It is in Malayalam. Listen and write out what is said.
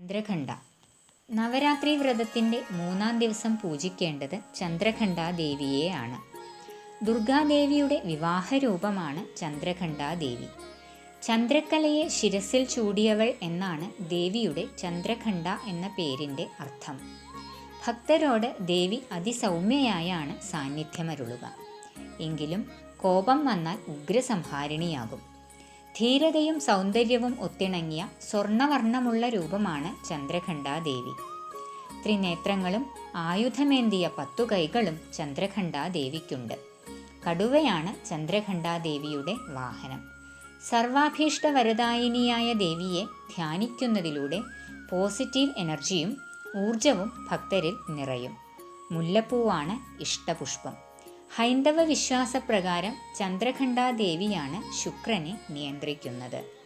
ചന്ദ്രഘണ്ഠ നവരാത്രി വ്രതത്തിന്റെ മൂന്നാം ദിവസം പൂജിക്കേണ്ടത് ചന്ദ്രഘണ്ഠാ ആണ് ദുർഗാദേവിയുടെ വിവാഹരൂപമാണ് രൂപമാണ് ദേവി ചന്ദ്രക്കലയെ ശിരസിൽ ചൂടിയവൾ എന്നാണ് ദേവിയുടെ ചന്ദ്രഖണ്ഡ എന്ന പേരിന്റെ അർത്ഥം. ഭക്തരോട് ദേവി അതിസൗമ്യയായാണ് സാന്നിധ്യമരുളുക. എങ്കിലും കോപം വന്നാൽ ഉഗ്രസംഹാരിണിയാകും. ധീരതയും സൗന്ദര്യവും ഒത്തിണങ്ങിയ സ്വർണവർണമുള്ള രൂപമാണ് ചന്ദ്രഘണ്ഠാദേവി ത്രിനേത്രങ്ങളും ആയുധമേന്തിയ പത്തു കൈകളും ചന്ദ്രഘണ്ഠാദേവിക്കുണ്ട് കടുവയാണ് ചന്ദ്രഘണ്ഠാദേവിയുടെ വാഹനം. സർവാഭീഷ്ടവരദായിനിയായ ദേവിയെ ധ്യാനിക്കുന്നതിലൂടെ പോസിറ്റീവ് എനർജിയും ഊർജവും ഭക്തരിൽ നിറയും. മുല്ലപ്പൂവാണ് ഇഷ്ടപുഷ്പം. ഹൈന്ദവ വിശ്വാസപ്രകാരം ചന്ദ്രഘണ്ഠാദേവിയാണ് ശുക്രനെ നിയന്ത്രിക്കുന്നത്.